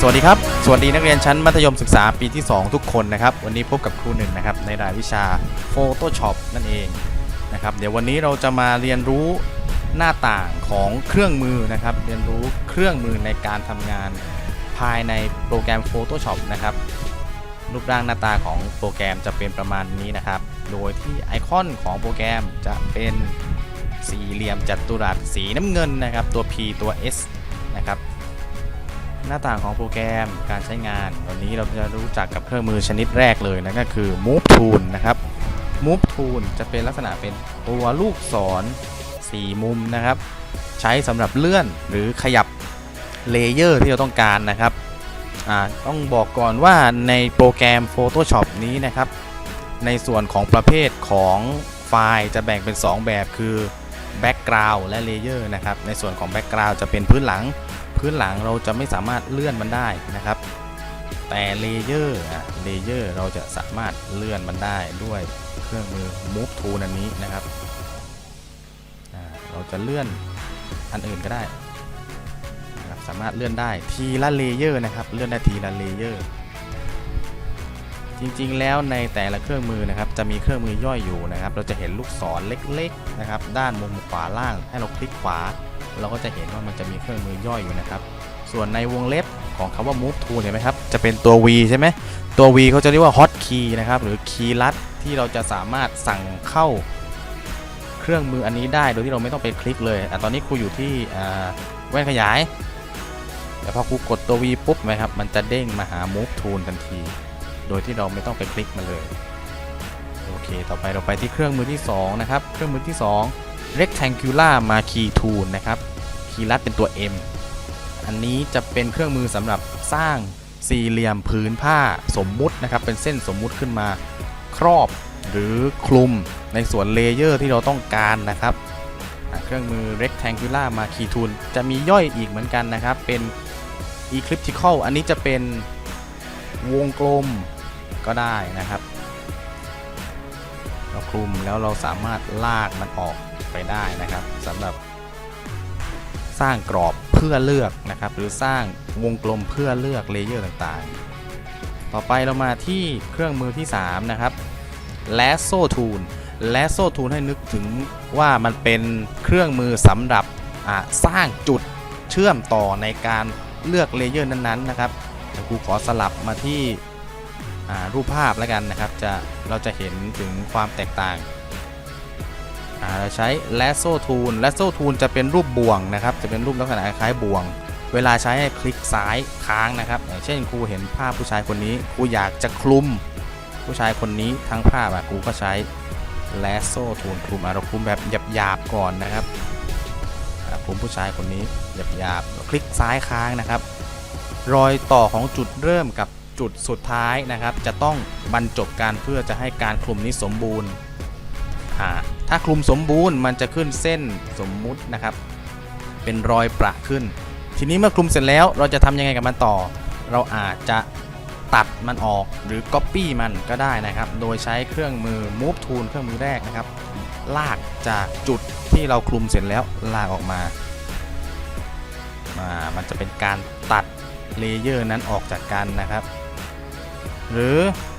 สวัสดีครับ สวัสดีนักเรียนชั้นมัธยมศึกษาปีที่ 2 ทุกคนนะครับ วันนี้พบกับครูหนึ่งนะครับในรายวิชา Photoshop นั่นเองนะครับ เดี๋ยววันนี้เราจะมาเรียนรู้หน้าต่างของเครื่องมือนะครับ เรียนรู้เครื่องมือในการทำงานภายในโปรแกรม Photoshop นะครับ รูปร่างหน้าตาของโปรแกรมจะเป็นประมาณนี้นะครับ โดยที่ไอคอนของโปรแกรมจะเป็นสี่เหลี่ยมจัตุรัสสีน้ำเงินนะครับ ตัว P ตัว S นะครับ หน้าต่างของโปรแกรมการใช้งาน วันนี้เราจะรู้จักกับเครื่องมือชนิดแรกเลยนะก็คือ Move Tool นะครับ Move Tool จะเป็นลักษณะเป็นตัวลูกศร4มุมนะครับ ใช้สำหรับเลื่อนหรือขยับเลเยอร์ที่เราต้องการนะครับต้องบอกก่อนว่าในโปรแกรม Photoshop นี้นะครับ ในส่วนของประเภทของไฟล์จะแบ่งเป็น 2 แบบคือ Background และ Layer นะครับ ในส่วนของ Background จะเป็นพื้นหลัง พื้นหลังเราจะไม่สามารถเลื่อนมันได้นะครับ แต่เลเยอร์อะ Layer เราจะสามารถเลื่อนมันได้ด้วยเครื่องมือ Move Tool อันนี้นะครับเราจะเลื่อนอันอื่นก็ได้นะครับสามารถเลื่อนได้ทีละเลเยอร์นะครับ เลื่อนได้ทีละเลเยอร์ จริงๆ แล้วในแต่ละเครื่องมือนะครับจะมีเครื่องมือย่อยอยู่นะครับ เราจะเห็นลูกศรเล็กๆนะครับ ด้านมุมขวาล่างให้เราคลิกขวา เราก็จะเห็นว่ามันจะมีเครื่องมือย่อยอยู่นะครับ ส่วนในวงเล็บของคำว่า move to เห็นไหมครับจะเป็นตัว V ใช่ไหมตัว V เขาจะเรียกว่า hot key นะครับหรือคีย์ลัดที่เราจะสามารถสั่งเข้าเครื่องมืออันนี้ได้โดยที่เราไม่ต้องไปคลิกเลยอตอนนี้ครูอยู่ที่แว่นขยายแต่พอครูกดตัว V ปุ๊บนะครับมันจะเด้งมาหา move tool ทันที โดยที่เราไม่ต้องไปคลิกมันเลย โอเค ต่อไปเราไปที่เครื่องมือที่ 2 นะครับ เครื่องมือที่ 2 rectangular marquee tool นะครับ คีย์ลัดเป็นตัว M อันนี้จะเป็นเครื่องมือสำหรับสร้างสี่เหลี่ยมผืนผ้าสมมุตินะครับ เป็นเส้นสมมุติขึ้นมาครอบหรือคลุมในส่วนเลเยอร์ที่เราต้องการนะครับเครื่องมือ rectangular marquee tool จะมีย่อยอีกเหมือนกันนะครับ เป็น elliptical อันนี้จะเป็นวงกลม ก็ได้นะครับ เราคลุมแล้วเราสามารถลากมันออกไปได้นะครับสำหรับสร้างกรอบเพื่อเลือกนะครับ หรือสร้างวงกลมเพื่อเลือกเลเยอร์ต่างๆ ต่อไปเรามาที่เครื่องมือที่ 3 นะครับ lasso tool lasso tool ให้นึกถึงว่ามันเป็นเครื่องมือสำหรับสร้างจุดเชื่อมต่อในการเลือกเลเยอร์นั้นๆนะครับครูขอสลับมาที่ รูปภาพแล้วกันนะครับจะเราจะเห็นถึงความแตกต่างาเราใช้ lasso tool lasso tool จะเป็นรูปบ่วงนะครับ จะเป็นรูปลักษณะคล้ายบ่วง เวลาใช้ให้คลิกซ้ายค้างนะครับอย่างเช่นครูเห็นภาพผู้ชายคนนี้ครูอยากจะคลุมผู้ชายคนนี้ทั้งภาพอะครูก็ใช้ lasso tool คลุมเราคลุมแบบหยาบๆก่อนนะครับคลุมผู้ชายคนนี้หยาบๆคลิกซ้ายค้างนะครับ รอยต่อของจุดเริ่มกับ จุดสุดท้ายนะครับ จะต้องบรรจบกันเพื่อจะให้การคลุมนี้สมบูรณ์ถ้าคลุมสมบูรณ์มันจะขึ้นเส้นสมมุตินะครับ เป็นรอยประขึ้น ทีนี้เมื่อคลุมเสร็จแล้วเราจะทำยังไงกับมันต่อ เราอาจจะตัดมันออกหรือ Copy มันก็ได้นะครับ โดยใช้เครื่องมือ Move Tool เครื่องมือแรกนะครับ ลากจากจุดที่เราคลุมเสร็จแล้วลากออกมามา มันจะเป็นการตัดเลเยอร์นั้นออกจากกันนะครับ หรือ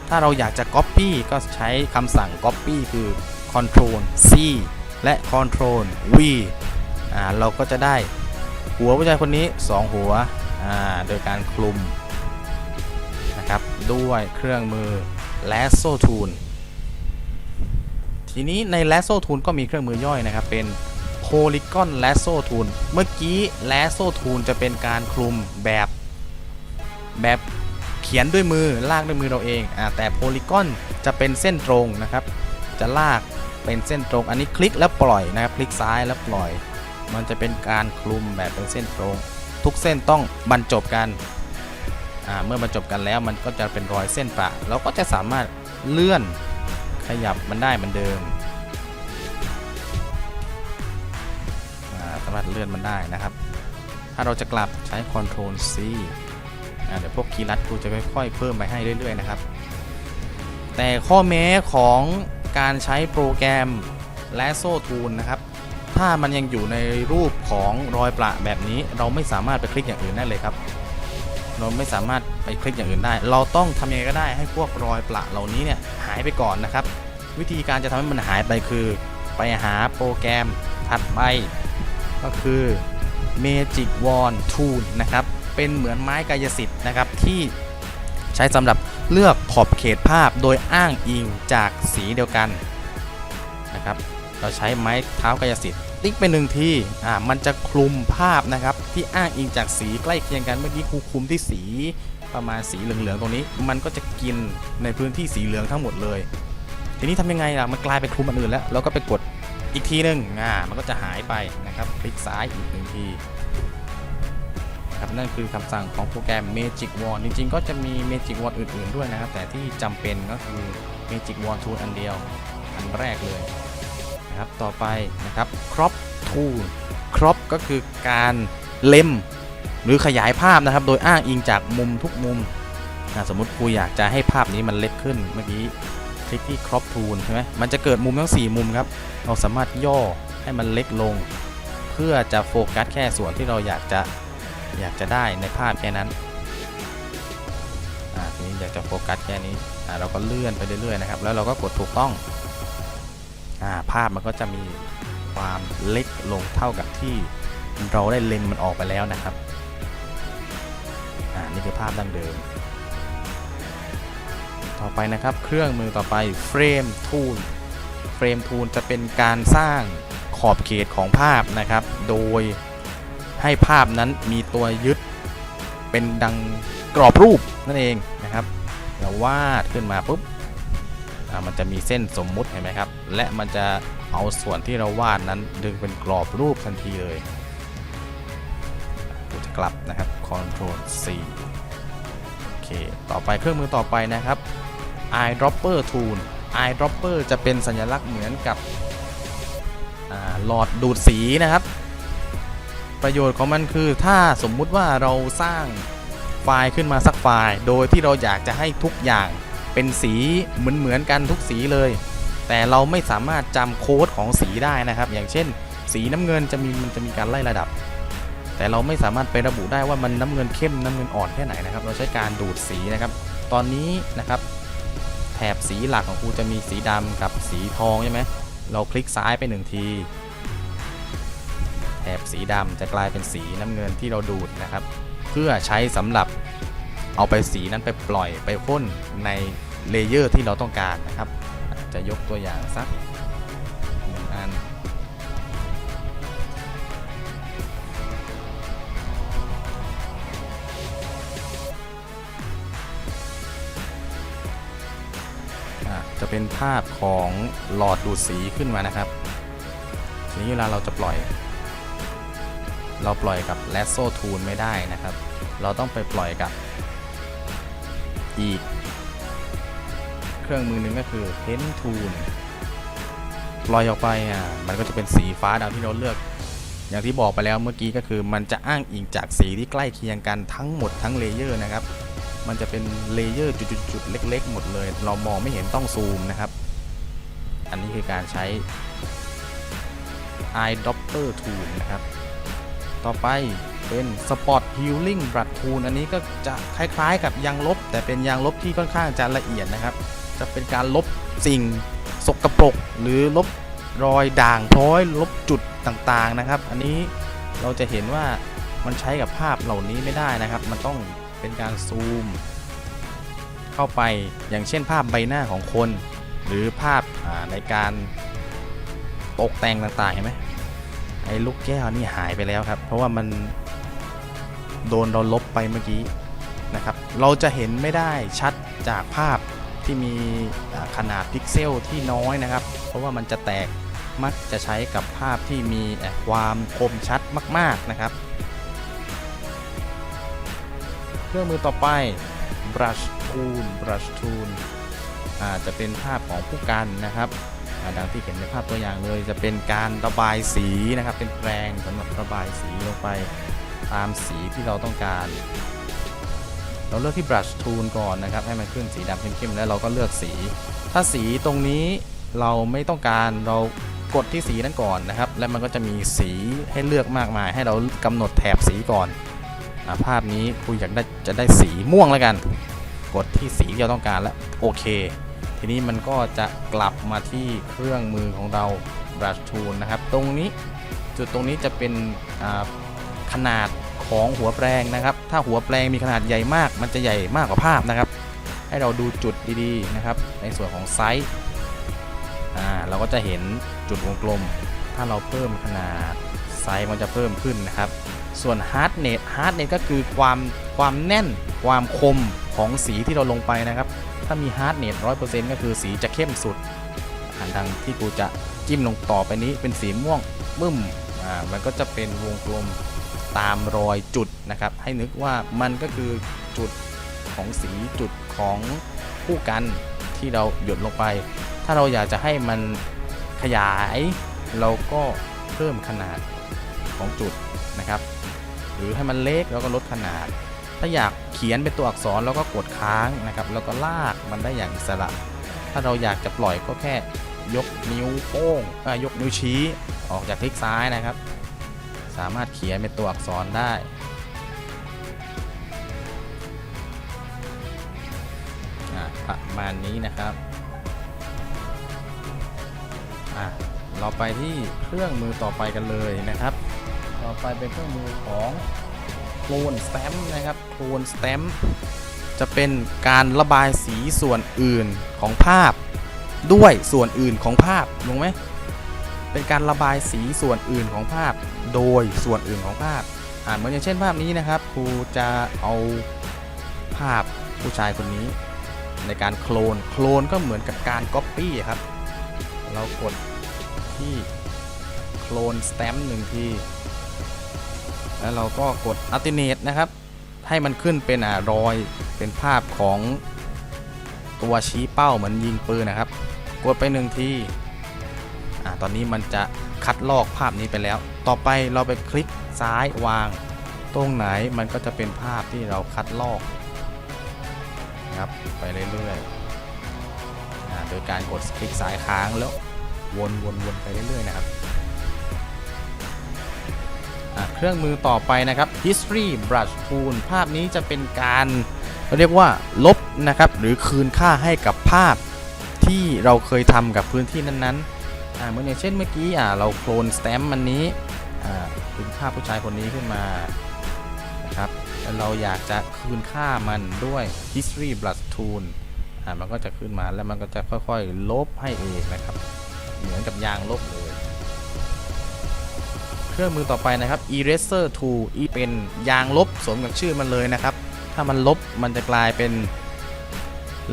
ถ้าเราอยากจะ Copy ก็ใช้คำสั่ง Copy คือ Ctrl C และ Ctrl V อ่าเราก็จะได้หัวผู้ชายคนนี้ 2 หัวอ่าโดยการคลุมนะครับด้วยเครื่องมือ Lasso Tool ทีนี้ใน Lasso Tool ก็มีเครื่องมือย่อยนะครับ เป็น Polygon Lasso Tool เมื่อกี้ Lasso Tool จะเป็นการคลุมแบบแบบ เขียนด้วยมือลากด้วยมือเราเองอ่าแต่ Polygon จะเป็นเส้นตรงนะครับ จะลากเป็นเส้นตรง อันนี้คลิกแล้วปล่อยนะครับ คลิกซ้ายแล้วปล่อย มันจะเป็นการคลุมแบบเป็นเส้นตรง ทุกเส้นต้องบรรจบกันอ่าเมื่อบรรจบกันแล้วมันก็จะเป็นรอยเส้นประเราก็จะสามารถเลื่อนขยับมันได้เหมือนเดิมสามารถเลื่อนมันได้นะครับ ถ้าเราจะกลับใช้ Ctrl C เดี๋ยวพวกคีย์ลัดครูจะค่อยๆเพิ่มไปให้เรื่อยๆนะครับ แต่ข้อแม้ของการใช้โปรแกรม Lasso Tool นะครับ ถ้ามันยังอยู่ในรูปของรอยประแบบนี้ เราไม่สามารถไปคลิกอย่างอื่นได้เลยครับ เราไม่สามารถไปคลิกอย่างอื่นได้ เราต้องทำยังไงก็ได้ให้พวกรอยประเหล่านี้เนี่ยหายไปก่อนนะครับ วิธีการจะทำให้มันหายไปคือ ไปหาโปรแกรมถัดไปก็คือ Magic Wand Tool นะครับ เป็นเหมือนไม้กายสิทธิ์นะครับที่ใช้สำหรับเลือกขอบเขตภาพโดยอ้างอิงจากสีเดียวกันนะครับเราใช้ไม้เท้ากายสิทธิ์ติ๊กไปหนึ่งทีอ่ามันจะคลุมภาพนะครับที่อ้างอิงจากสีใกล้เคียงกันเมื่อกี้ครูคุมที่สีประมาณสีเหลืองๆตรงนี้ มันก็จะกินในพื้นที่สีเหลืองทั้งหมดเลย ทีนี้ทำยังไงล่ะมันกลายเป็นคลุมอันอื่นแล้วเราก็ไปกดอีกทีหนึ่งอ่ามันก็จะหายไปนะครับคลิกซ้ายอีกหนึ่งที ครับนั่นคือคำสั่งของโปรแกรม Magic Wand จริงๆ ก็จะมี Magic Wand อื่นๆด้วยนะครับ แต่ที่จำเป็นก็คือ Magic Wand Tool อันเดียว อันแรกเลยนะครับต่อไปนะครับ Crop Tool Crop ก็คือการเล็มหรือขยายภาพนะครับ โดยอ้างอิงจากมุมทุกมุมสมมติครูอยากจะให้ภาพนี้มันเล็กขึ้นเมื่อกี้คลิกที่ crop tool ใช่ไหมมันจะเกิดมุมทั้ง 4 มุมครับเราสามารถย่อให้มันเล็กลง เพื่อจะโฟกัสแค่ส่วนที่เราอยากจะ อยากจะได้ในภาพแค่นั้นอ่าทีนี้อยากจะโฟกัสแค่นี้อ่าเราก็เลื่อนไปเรื่อยๆนะครับ แล้วเราก็กดถูกต้องอ่าภาพมันก็จะมีความเล็กลงเท่ากับที่เราได้เล็งมันออกไปแล้วนะครับอ่านี่คือภาพดั้งเดิม ต่อไปนะครับเครื่องมือต่อไป Frame Tool Frame Tool จะเป็นการสร้างขอบเขตของภาพนะครับ โดย ให้ภาพนั้นมีตัวยึดเป็นดังกรอบรูปนั่นเองนะครับเราวาดขึ้นมาปุ๊บมันจะมีเส้นสมมุติเห็นไหมครับ และมันจะเอาส่วนที่เราวาดนั้นดึงเป็นกรอบรูปทันทีเลยกูจะกลับนะครับ Ctrl C โอเค ต่อไปเครื่องมือต่อไปนะครับ eyedropper tool eyedropper จะเป็นสัญลักษณ์เหมือนกับหลอดดูดสีนะครับ ประโยชน์ของมันคือ ถ้าสมมุติว่าเราสร้างไฟล์ขึ้นมาสักไฟล์ โดยที่เราอยากจะให้ทุกอย่างเป็นสีเหมือนเหมือนๆกันทุกสีเลย แต่เราไม่สามารถจำโค้ดของสีได้นะครับ อย่างเช่น สีน้ำเงินจะมีมันจะมีการไล่ระดับ แต่เราไม่สามารถไประบุได้ว่ามันน้ำเงินเข้มน้ำเงินอ่อนแค่ไหนนะครับ เราใช้การดูดสีนะครับ ตอนนี้นะครับ แถบสีหลักของครูจะมีสีดำกับสีทองใช่ไหมเราคลิกซ้ายไปหนึ่งที แถบสีดำจะกลายเป็นสีน้ำเงินที่เราดูดนะครับ เพื่อใช้สำหรับเอาไปสีนั้นไปปล่อยไปพ่นในเลเยอร์ที่เราต้องการนะครับ จะยกตัวอย่างสักหนึ่งอันจะเป็นภาพของหลอดดูดสีขึ้นมานะครับทีนี้เวลาเราจะปล่อย เราปล่อยกับ Lasso Tool ไม่ได้นะครับ เราต้องไปปล่อยกับอีก เครื่องมือหนึงก็คือ Pen Tool ปล่อยออกไปอะมันก็จะเป็นสีฟ้าดังที่เราเลือก อย่างที่บอกไปแล้วเมื่อกี้ก็คือ มันจะอ้างอิงจากสีที่ใกล้เคียงกันทั้งหมดทั้งเลเยอร์นะครับ มันจะเป็นเลเยอร์จุดๆเล็ก ๆ หมดเลย เรามองไม่เห็นต้องซูมนะครับ อันนี้คือการใช้ Eye Dopper tool นะครับ ต่อไปเป็น spot healing brush tool อันนี้ก็จะคล้ายๆกับยางลบ แต่เป็นยางลบที่ค่อนข้างจะละเอียดนะครับ จะเป็นการลบสิ่งสกปรกหรือลบรอยด่างพร้อยลบจุดต่างๆนะครับ อันนี้เราจะเห็นว่ามันใช้กับภาพเหล่านี้ไม่ได้นะครับ มันต้องเป็นการซูม เข้าไปอย่างเช่นภาพใบหน้าของคน หรือภาพในการตกแต่งต่างๆเห็นไหม ไอ้ลูกแก้วนี่หายไปแล้วครับ เพราะว่ามันโดนเราลบไปเมื่อกี้นะครับ เราจะเห็นไม่ได้ชัดจากภาพที่มีขนาดพิกเซลที่น้อยนะครับ เพราะว่ามันจะแตกมักจะใช้กับภาพที่มีความคมชัดมาก ๆนะครับ เครื่องมือต่อไป brush tool brush tool อาจะเป็นภาพของผู้กันนะครับ ดังที่เห็นในภาพตัวอย่างเลย จะเป็นการระบายสีนะครับ เป็นแปรงสำหรับระบายสีลงไปตามสีที่เราต้องการ เราเลือกที่ brush tool ก่อนนะครับ ให้มันขึ้นสีดำเข้มๆแล้วเราก็เลือกสี ถ้าสีตรงนี้เราไม่ต้องการเรากดที่สีนั้นก่อนนะครับ แล้วมันก็จะมีสีให้เลือกมากมาย ให้เรากำหนดแถบสีก่อนอภาพนี้ครูอยากได้จะได้สีม่วงแล้วกัน กดที่สีที่เราต้องการแล้วโอเค ทีนี้มันก็จะกลับมาที่เครื่องมือของเรา brush tool นะครับ ตรงนี้จุดตรงนี้จะเป็นขนาดของหัวแปรงนะครับ ถ้าหัวแปรงมีขนาดใหญ่มาก มันจะใหญ่มากกว่าภาพนะครับ ให้เราดูจุดดีๆนะครับ ในส่วนของไซส์อ่าเราก็จะเห็นจุดวงกลม ถ้าเราเพิ่มขนาดไซส์มันจะเพิ่มขึ้นนะครับ ส่วน hardness hardness ก็คือความความแน่นความคมของสีที่เราลงไปนะครับ ถ้ามี hardness 100%ก็คือสีจะเข้มสุดอันดังที่กูจะจิ้มลงต่อไปนี้เป็นสีม่วงบึ้มอ่ามันก็จะเป็นวงกลมตามรอยจุดนะครับ ให้นึกว่ามันก็คือจุดของสีจุดของคู่กันที่เราหยดลงไป ถ้าเราอยากจะให้มันขยาย เราก็เพิ่มขนาดของจุดนะครับ หรือให้มันเล็กเราก็ลดขนาด ถ้าอยากเขียนเป็นตัวอักษรเราก็กดค้างนะครับ แล้วก็ลากมันได้อย่างอิสระ ถ้าเราอยากจะปล่อยก็แค่ยกนิ้วโป้งยกนิ้วชี้ออกจากคลิกซ้ายนะครับ สามารถเขียนเป็นตัวอักษรได้ประมาณนี้นะครับเราไปที่เครื่องมือต่อไปกันเลยนะครับ ต่อไปเป็นเครื่องมือของ โคลนสแตมป์นะครับโคลนสแตมป์จะเป็นการระบายสีส่วนอื่นของภาพ ด้วยส่วนอื่นของภาพลงไหมเป็นการระบายสีส่วนอื่นของภาพ โดยส่วนอื่นของภาพอ่านเหมือนอย่างเช่นภาพนี้นะครับครูจะเอาภาพผู้ชายคนนี้ ในการโคลนโคลนก็เหมือนกับการก๊อปปี้ครับ เรากดที่โคลนสแตมป์หนึ่งที แล้วเราก็กด alternate นะครับ ให้มันขึ้นเป็นอ่ารอยเป็นภาพของตัวชี้เป้าเหมือนยิงปืนนะครับ กดไปหนึ่งทีอ่าตอนนี้มันจะคัดลอกภาพนี้ไปแล้ว ต่อไปเราไปคลิกซ้ายวาง ตรงไหนมันก็จะเป็นภาพที่เราคัดลอกนะครับไปเรื่อยๆอ่าโดยการกดคลิกซ้ายค้างแล้ววนวนวนไปเรื่อยๆนะครับ เครื่องมือต่อไปนะครับ history brush tool ภาพนี้จะเป็นการเรียกว่าลบนะครับ หรือคืนค่าให้กับภาพที่เราเคยทำกับพื้นที่นั้นๆอ่าเหมือนอย่างเช่นเมื่อกี้อ่าเราโคลนสแตมป์มันนี้อ่าเป็นภาพผู้ชายคนนี้ขึ้นมานะครับแล้วเราอยากจะคืนค่ามันด้วย history brush tool อ่ามันก็จะขึ้นมาแล้วมันก็จะค่อยๆ ลบให้เองนะครับ เหมือนกับยางลบเลย เครื่องมือต่อไปนะครับ eraser tool เป็นยางลบสมกับชื่อมันเลยนะครับ ถ้ามันลบมันจะกลายเป็น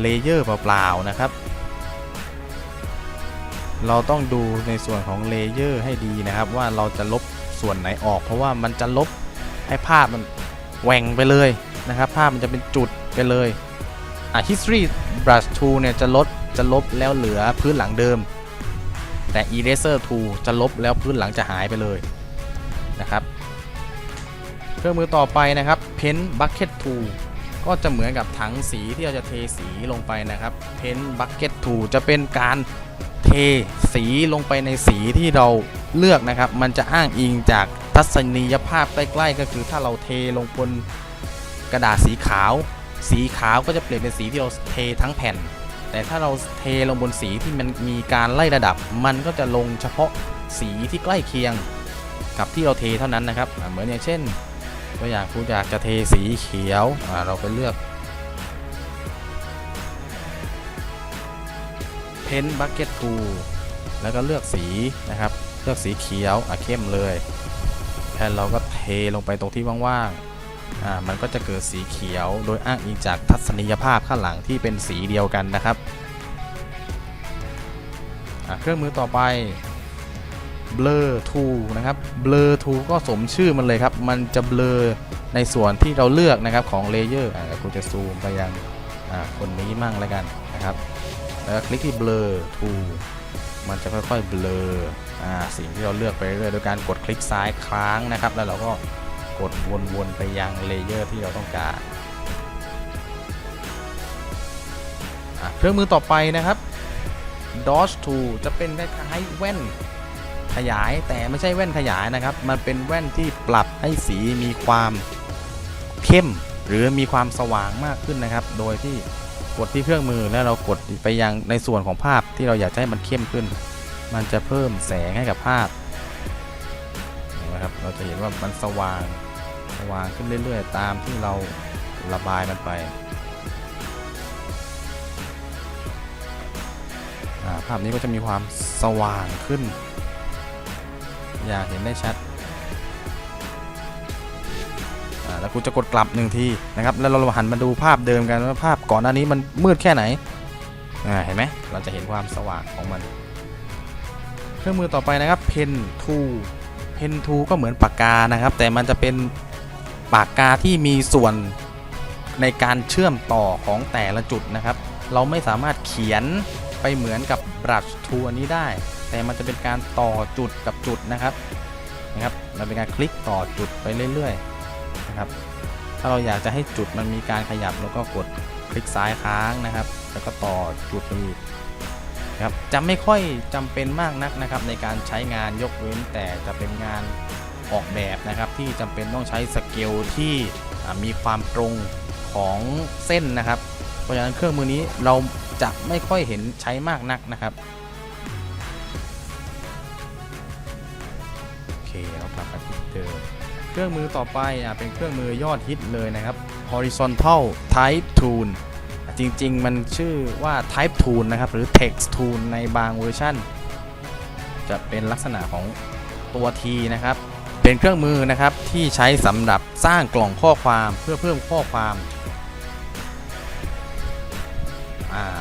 เลเยอร์เปล่าๆนะครับ เราต้องดูในส่วนของเลเยอร์ให้ดีนะครับ ว่าเราจะลบส่วนไหนออก เพราะว่ามันจะลบให้ภาพมันแหว่งไปเลยนะครับ ภาพมันจะเป็นจุดไปเลยอะ history brush tool เนี่ยจะลดจะลบแล้วเหลือพื้นหลังเดิม แต่ eraser tool จะลบแล้วพื้นหลังจะหายไปเลย นะครับเครื่องมือต่อไปนะครับ Pen Bucket Tool ก็จะเหมือนกับถังสีที่เราจะเทสีลงไปนะครับ Pen Bucket Tool จะเป็นการเทสีลงไปในสีที่เราเลือกนะครับ มันจะอ้างอิงจากทัศนียภาพใกล้ๆก็คือถ้าเราเทลงบนกระดาษสีขาว สีขาวก็จะเปลี่ยนเป็นสีที่เราเททั้งแผ่น แต่ถ้าเราเทลงบนสีที่มันมีการไล่ระดับ มันก็จะลงเฉพาะสีที่ใกล้เคียง กับที่เราเทเท่านั้นนะครับเหมือนอย่างเช่นตัวอย่างคุณอยากจะเทสีเขียวเราไปเลือก Pen Bucket Tool แล้วก็เลือกสีนะครับ เลือกสีเขียวอะเข้มเลยแล้วเราก็เทลงไปตรงที่ว่างๆอ่ามันก็จะเกิดสีเขียวโดยอ้างอิงจากทัศนียภาพข้างหลังที่เป็นสีเดียวกันนะครับเครื่องมือต่อไป blur t o o นะครับ blur t o o ก็สมชื่อมันเลยครับ มันจะ blur ในส่วนที่เราเลือกนะครับของ layer อ่าเดี๋ยวกูจะซูมไปยังคนนี้มั่งแล้วกันนะครับ แล้วคลิกที่ blur t o o มันจะค่อยๆ blur อ่าสิ่งที่เราเลือกไปเรื่อยๆโดยการกดคลิกซ้ายค้างนะครับ แล้วเราก็กดวนๆไปยัง layer ที่เราต้องการเครื่องมือต่อไปนะครับ dodge tool จะเป็นคล้ายๆแว่น ขยายแต่ไม่ใช่แว่นขยายนะครับ มันเป็นแว่นที่ปรับให้สีมีความเข้ม หรือมีความสว่างมากขึ้นนะครับ โดยที่กดที่เครื่องมือแล้วเรากดไปยังในส่วนของภาพที่เราอยากให้มันเข้มขึ้น มันจะเพิ่มแสงให้กับภาพนะครับ เราจะเห็นว่ามันสว่างสว่างขึ้นเรื่อยๆ ตามที่เราระบายมันไปภาพนี้ก็จะมีความสว่างขึ้น อยากเห็นได้ชัดแล้วกูจะกดกลับหนึ่งทีนะครับแล้วเราหันมาดูภาพเดิมกันว่าภาพก่อนหน้านี้มันมืดแค่ไหนเห็นไหมเราจะเห็นความสว่างของมัน เครื่องมือต่อไปนะครับ Pen Tool Pen Tool ก็เหมือนปากกานะครับ แต่มันจะเป็นปากกาที่มีส่วนในการเชื่อมต่อของแต่ละจุดนะครับ เราไม่สามารถเขียนไปเหมือนกับ Brush Tool อันนี้ได้ แต่มันจะเป็นการต่อจุดกับจุดนะครับนะครับมันเป็นการคลิกต่อจุดไปเรื่อยๆนะครับ ถ้าเราอยากจะให้จุดมันมีการขยับเราก็กดคลิกซ้ายค้างนะครับ แล้วก็ต่อจุดไปอีกครับจะไม่ค่อยจำเป็นมากนักนะครับ ในการใช้งานยกเว้นแต่จะเป็นงานออกแบบนะครับ ที่จำเป็นต้องใช้สเกลที่มีความตรงของเส้นนะครับ เพราะฉะนั้นเครื่องมือนี้เราจะไม่ค่อยเห็นใช้มากนักนะครับ เครื่องมือต่อไปอะเป็นเครื่องมือยอดฮิตเลยนะครับ horizontal type tool จริงๆ มันชื่อว่า type tool นะครับ หรือ text tool ในบางเวอร์ชันจะเป็นลักษณะของตัว T นะครับ เป็นเครื่องมือนะครับที่ใช้สำหรับสร้างกล่องข้อความเพื่อเพิ่มข้อความ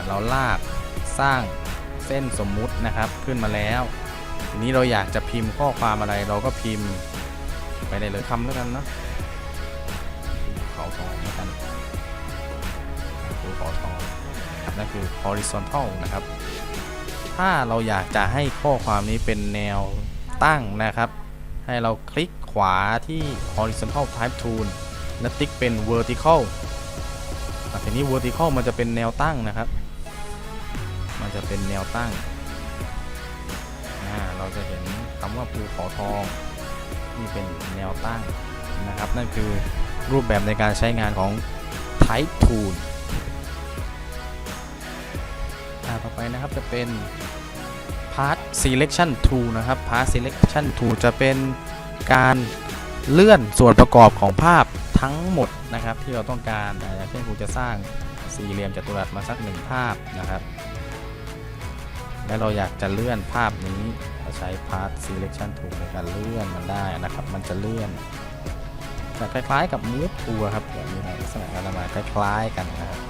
เราลากสร้างเส้นสมมุตินะครับขึ้นมาแล้ว ทีนี้เราอยากจะพิมพ์ข้อความอะไรเราก็พิมพ์ ไปได้เลยคำแล้วกันนะเขาสองแล้วกันภูขาทองครับนั่นคือ horizontal นะครับ ถ้าเราอยากจะให้ข้อความนี้เป็นแนวตั้งนะครับ ให้เราคลิกขวาที่ horizontal type tool และติ๊กเป็น vertical อะทีนี้ vertical มันจะเป็นแนวตั้งนะครับ มันจะเป็นแนวตั้ง เราจะเห็นคำว่าภูเขาทอง นี่เป็นแนวตั้งนะครับ นั่นคือรูปแบบในการใช้งานของ type tool ต่อไปนะครับจะเป็น part selection tool นะครับ part selection tool จะเป็นการเลื่อนส่วนประกอบของภาพทั้งหมดนะครับ ที่เราต้องการอย่างเช่นครูจะสร้างสี่เหลี่ยมจัตุรัสมาสักหนึ่งภาพนะครับ และเราอยากจะเลื่อนภาพนี้ ใช้ part selection tool ในการเลื่อนมันได้นะครับ มันจะเลื่อนจะคล้ายๆกับ move tool ครับแบบนี้นะลักษณะการระบายคล้ายๆกันนะครับ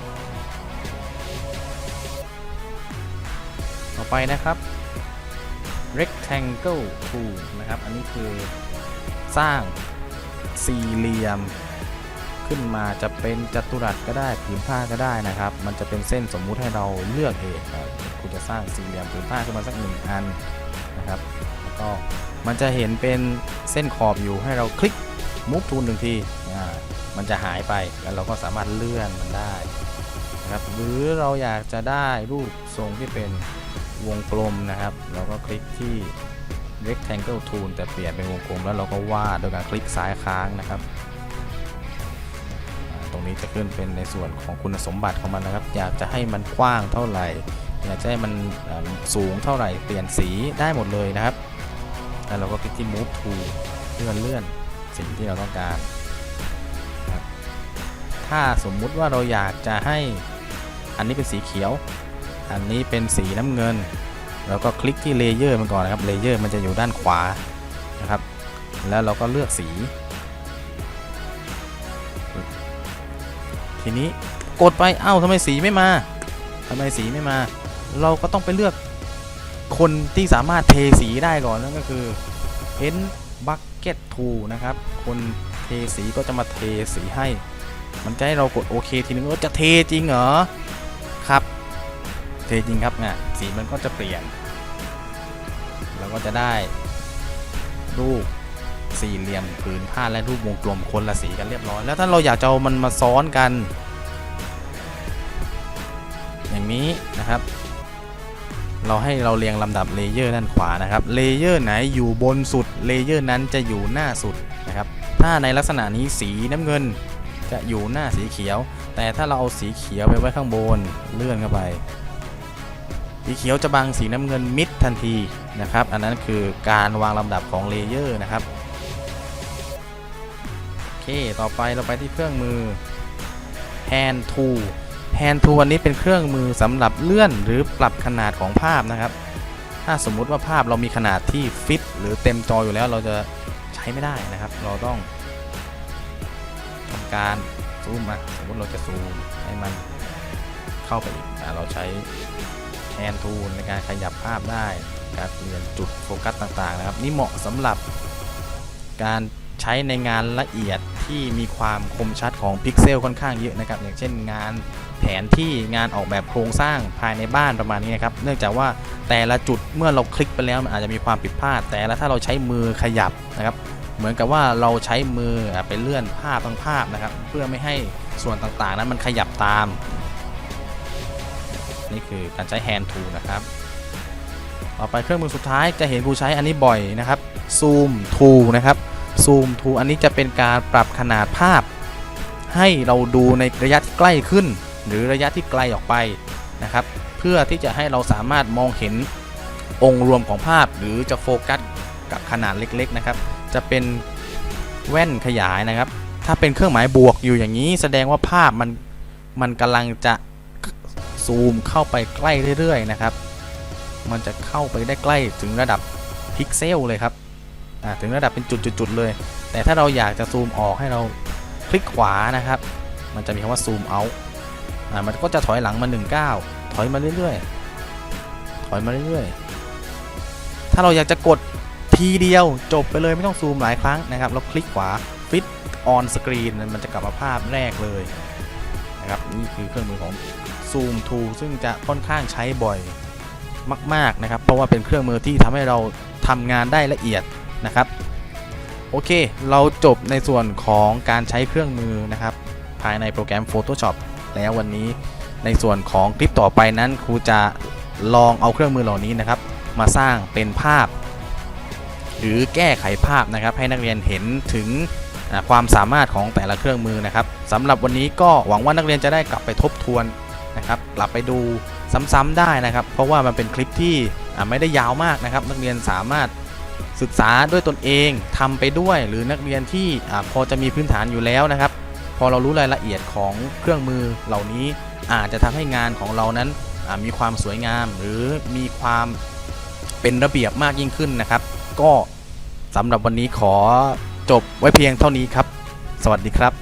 ต่อไปนะครับ rectangle tool นะครับ อันนี้คือสร้างสี่เหลี่ยมขึ้นมาจะเป็นจัตุรัสก็ได้ผืนผ้าก็ได้นะครับ มันจะเป็นเส้นสมมุติให้เราเลือกเองครับคุณจะสร้างสี่เหลี่ยมผืนผ้าขึ้นมาสักหนึ่งอัน นะครับแล้วก็มันจะเห็นเป็นเส้นขอบอยู่ให้เราคลิก move tool หนึ่งทีมันจะหายไปแล้วเราก็สามารถเลื่อนมันได้นะครับหรือเราอยากจะได้รูปทรงที่เป็นวงกลมนะครับ เราก็คลิกที่ rectangle tool แต่เปลี่ยนเป็นวงกลม แล้วเราก็วาดโดยการคลิกซ้ายค้างนะครับ ตรงนี้จะขึ้นเป็นในส่วนของคุณสมบัติของมันนะครับ อยากจะให้มันกว้างเท่าไหร่ อยากจะให้มันสูงเท่าไหร่เปลี่ยนสีได้หมดเลยนะครับ แล้วเราก็คลิกที่ move to เพื่อเลื่อนสิ่งที่เราต้องการครับถ้าสมมุติว่าเราอยากจะให้อันนี้เป็นสีเขียว อันนี้เป็นสีน้ำเงินแล้วก็คลิกที่เลเยอร์มันก่อนนะครับเลเยอร์มันจะอยู่ด้านขวานะครับ แล้วเราก็เลือกสี ทีนี้กดไปเอ้าทำไมสีไม่มาทำไมสีไม่มา เราก็ต้องไปเลือกคนที่สามารถเทสีได้ก่อนนั่นก็คือ Pen Bucket Tool นะครับ คนเทสีก็จะมาเทสีให้ มันจะให้เรากดโอเคทีนึงว่าจะเทจริงเหรอครับ เทจริงครับเนี่ยสีมันก็จะเปลี่ยนเราก็จะได้รูปสี่เหลี่ยมผืนผ้าและรูปวงกลมคนละสีกันเรียบร้อย แล้วถ้าเราอยากจะเอามันมาซ้อนกัน อย่างนี้นะครับ เราให้เราเรียงลำดับเลเยอร์ด้านขวานะครับเลเยอร์ไหนอยู่บนสุดเลเยอร์นั้นจะอยู่หน้าสุดนะครับถ้าในลักษณะนี้สีน้ำเงินจะอยู่หน้าสีเขียว แต่ถ้าเราเอาสีเขียวไปไว้ข้างบนเลื่อนเข้าไป สีเขียวจะบังสีน้ำเงินมิดทันทีนะครับ อันนั้นคือการวางลำดับของเลเยอร์นะครับโอเค ต่อไปเราไปที่เครื่องมือ Hand Tool Hand Tool อันนี้เป็นเครื่องมือสำหรับเลื่อนหรือปรับขนาดของภาพนะครับ ถ้าสมมุติว่าภาพเรามีขนาดที่ฟิตหรือเต็มจออยู่แล้วเราจะใช้ไม่ได้นะครับ เราต้องทำการซูมอะสมมติเราจะซูมให้มันเข้าไปอีกเราใช้ Hand Tool ในการขยับภาพได้ การเปลี่ยนจุดโฟกัสต่างๆนะครับ นี่เหมาะสำหรับการใช้ในงานละเอียดที่มีความคมชัดของพิกเซลค่อนข้างเยอะนะครับ อย่างเช่นงาน แผนที่งานออกแบบโครงสร้างภายในบ้านประมาณนี้นะครับเนื่องจากว่าแต่ละจุดเมื่อเราคลิกไปแล้วมันอาจจะมีความผิดพลาด แต่ละถ้าเราใช้มือขยับนะครับ เหมือนกับว่าเราใช้มือไปเลื่อนภาพบางภาพนะครับ เพื่อไม่ให้ส่วนต่างๆ นั้นมันขยับตาม นี่คือการใช้ hand tool นะครับต่อไปเครื่องมือสุดท้ายจะเห็นผู้ใช้อันนี้บ่อยนะครับ zoom tool นะครับ zoom tool อันนี้จะเป็นการปรับขนาดภาพให้เราดูในระยะที่ใกล้ขึ้น หรือระยะที่ไกลออกไปนะครับ เพื่อที่จะให้เราสามารถมองเห็นองค์รวมของภาพ หรือจะโฟกัสกับขนาดเล็กๆนะครับ จะเป็นแว่นขยายนะครับ ถ้าเป็นเครื่องหมายบวกอยู่อย่างนี้ แสดงว่าภาพมันมันกำลังจะซูมเข้าไปใกล้เรื่อยๆนะครับ มันจะเข้าไปได้ใกล้ถึงระดับพิกเซลเลยครับถึงระดับเป็นจุดๆๆเลย แต่ถ้าเราอยากจะซูมออกให้เราคลิกขวานะครับ มันจะมีคำว่าซูมเอา อ่ามันก็จะถอยหลังมา1ก้าวถอยมาเรื่อยๆ ถอยมาเรื่อยๆ ถ้าเราอยากจะกดทีเดียวจบไปเลยไม่ต้องซูมหลายครั้งนะครับแล้วคลิกขวา Fit on Screen มันจะกลับมาภาพแรกเลยนะครับนี่คือเครื่องมือของ Zoom Tool ซึ่งจะค่อนข้างใช้บ่อยมากๆนะครับ เพราะว่าเป็นเครื่องมือที่ทำให้เราทำงานได้ละเอียดนะครับโอเค เราจบในส่วนของการใช้เครื่องมือนะครับ ภายในโปรแกรม Photoshop แล้ววันนี้ ในส่วนของคลิปต่อไปนั้นครูจะลองเอาเครื่องมือเหล่านี้นะครับ มาสร้างเป็นภาพ หรือแก้ไขภาพนะครับ ให้นักเรียนเห็นถึงความสามารถของแต่ละเครื่องมือนะครับสำหรับวันนี้ก็หวังว่านักเรียนจะได้กลับไปทบทวนนะครับกลับไปดูซ้ำๆได้นะครับ เพราะว่ามันเป็นคลิปที่ไม่ได้ยาวมากนะครับ นักเรียนสามารถศึกษาด้วยตนเองทำไปด้วย หรือนักเรียนที่อพอจะมีพื้นฐานอยู่แล้วนะครับ พอเรารู้รายละเอียดของเครื่องมือเหล่านี้อาจจะทำให้งานของเรานั้นมีความสวยงาม หรือมีความเป็นระเบียบมากยิ่งขึ้นนะครับ ก็สำหรับวันนี้ขอจบไว้เพียงเท่านี้ครับ สวัสดีครับ